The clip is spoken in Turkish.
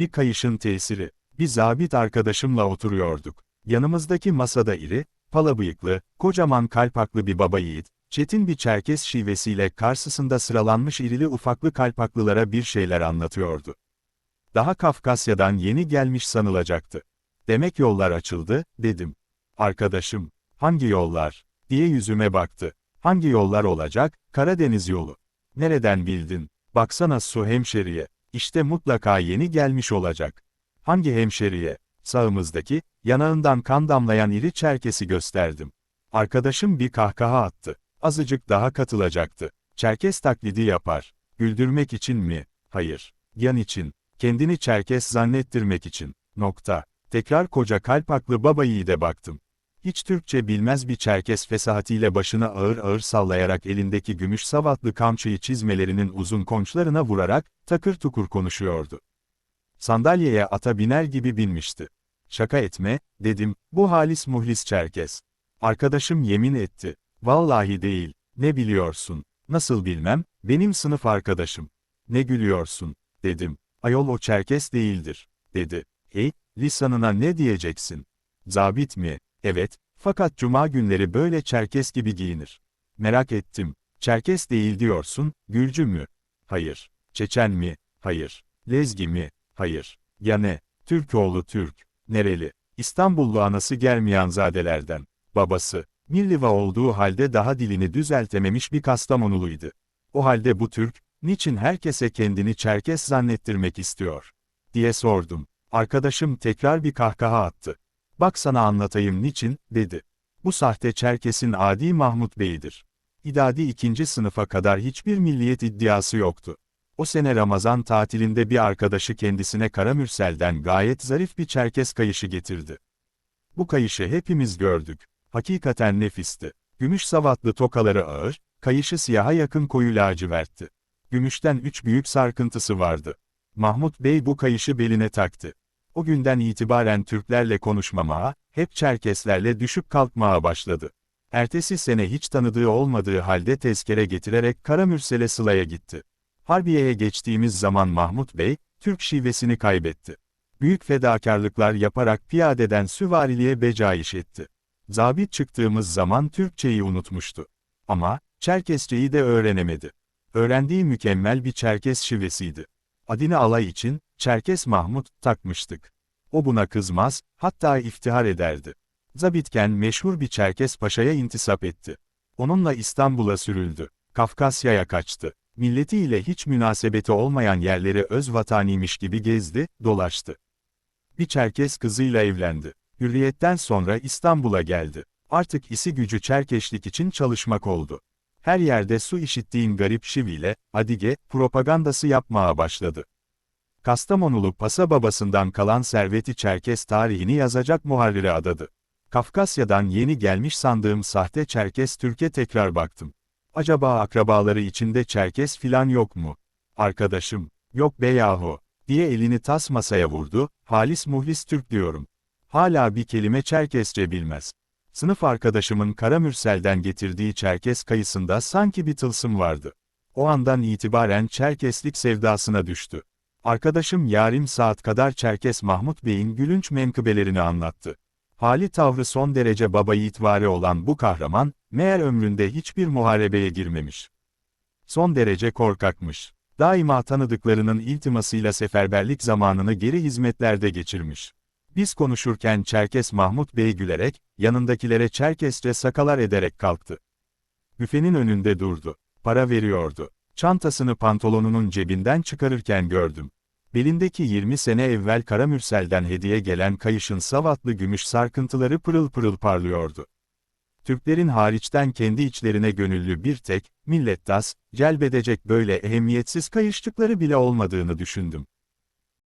Bir kayışın tesiri. Bir zabit arkadaşımla oturuyorduk. Yanımızdaki masada iri, pala bıyıklı, kocaman kalpaklı bir baba yiğit, çetin bir Çerkes şivesiyle karşısında sıralanmış irili ufaklı kalpaklılara bir şeyler anlatıyordu. Daha Kafkasya'dan yeni gelmiş sanılacaktı. Demek yollar açıldı, dedim. Arkadaşım, hangi yollar? diye yüzüme baktı. Hangi yollar olacak? Karadeniz yolu. Nereden bildin? Baksana su hemşeriye. İşte mutlaka yeni gelmiş olacak. Hangi hemşeriye? Sağımızdaki, yanağından kan damlayan iri Çerkes'i gösterdim. Arkadaşım bir kahkaha attı. Azıcık daha katılacaktı. Çerkes taklidi yapar. Güldürmek için mi? Hayır. Yan için. Kendini Çerkes zannettirmek için. Nokta. Tekrar koca kalpaklı baba yiğide baktım. Hiç Türkçe bilmez bir Çerkes fesahatiyle başını ağır ağır sallayarak elindeki gümüş savatlı kamçıyı çizmelerinin uzun konçlarına vurarak, takır tukur konuşuyordu. Sandalyeye ata biner gibi binmişti. Şaka etme, dedim, bu halis muhlis Çerkes. Arkadaşım yemin etti. Vallahi değil, ne biliyorsun? Nasıl bilmem, benim sınıf arkadaşım. Ne gülüyorsun, dedim. Ayol o Çerkes değildir, dedi. Hey, lisanına ne diyeceksin? Zabit mi? Evet, fakat cuma günleri böyle Çerkes gibi giyinir. Merak ettim. Çerkes değil diyorsun, Gürcü mü? Hayır. Çeçen mi? Hayır. Lezgi mi? Hayır. Ya ne? Türkoğlu Türk. Nereli? İstanbullu anası Germiyanzadelerden. Babası. Mirliva olduğu halde daha dilini düzeltememiş bir Kastamonuluydu. O halde bu Türk, niçin herkese kendini Çerkes zannettirmek istiyor? diye sordum. Arkadaşım tekrar bir kahkaha attı. Bak sana anlatayım niçin, dedi. Bu sahte Çerkes'in Adi Mahmut Bey'idir. İdadi ikinci sınıfa kadar hiçbir milliyet iddiası yoktu. O sene Ramazan tatilinde bir arkadaşı kendisine Karamürsel'den gayet zarif bir Çerkes kayışı getirdi. Bu kayışı hepimiz gördük. Hakikaten nefisti. Gümüş savatlı tokaları ağır, kayışı siyaha yakın koyu lacivertti. Gümüşten üç büyük sarkıntısı vardı. Mahmut Bey bu kayışı beline taktı. O günden itibaren Türklerle konuşmamaya, hep Çerkeslerle düşüp kalkmaya başladı. Ertesi sene hiç tanıdığı olmadığı halde tezkere getirerek Karamürsel'e Sıla'ya gitti. Harbiye'ye geçtiğimiz zaman Mahmut Bey, Türk şivesini kaybetti. Büyük fedakarlıklar yaparak piyadeden süvariliğe becaiş etti. Zabit çıktığımız zaman Türkçeyi unutmuştu. Ama, Çerkesçeyi de öğrenemedi. Öğrendiği mükemmel bir Çerkes şivesiydi. Adını alay için, Çerkes Mahmut, takmıştık. O buna kızmaz, hatta iftihar ederdi. Zabitken meşhur bir Çerkes Paşa'ya intisap etti. Onunla İstanbul'a sürüldü. Kafkasya'ya kaçtı. Milletiyle hiç münasebeti olmayan yerleri öz vataniymiş gibi gezdi, dolaştı. Bir Çerkes kızıyla evlendi. Hürriyetten sonra İstanbul'a geldi. Artık isi gücü Çerkeşlik için çalışmak oldu. Her yerde su işittiğin garip şiviyle, adige, propagandası yapmaya başladı. Kastamonulu pasa babasından kalan serveti Çerkes tarihini yazacak muharrire adadı. Kafkasya'dan yeni gelmiş sandığım sahte Çerkes Türk'e tekrar baktım. Acaba akrabaları içinde Çerkes filan yok mu? Arkadaşım, yok be yahu, diye elini tas masaya vurdu, halis muhlis Türk diyorum. Hala bir kelime Çerkesçe bilmez. Sınıf arkadaşımın Karamürsel'den getirdiği Çerkes kayısında sanki bir tılsım vardı. O andan itibaren Çerkeslik sevdasına düştü. Arkadaşım yarım saat kadar Çerkes Mahmut Bey'in gülünç menkıbelerini anlattı. Hali tavrı son derece baba itvari olan bu kahraman, meğer ömründe hiçbir muharebeye girmemiş. Son derece korkakmış. Daima tanıdıklarının iltimasıyla seferberlik zamanını geri hizmetlerde geçirmiş. Biz konuşurken Çerkes Mahmut Bey gülerek, yanındakilere Çerkesçe sakalar ederek kalktı. Büfenin önünde durdu. Para veriyordu. Çantasını pantolonunun cebinden çıkarırken gördüm. Belindeki 20 sene evvel Karamürsel'den hediye gelen kayışın savatlı gümüş sarkıntıları pırıl pırıl parlıyordu. Türklerin hariçten kendi içlerine gönüllü bir tek, millettas, celbedecek böyle ehemmiyetsiz kayışçıkları bile olmadığını düşündüm.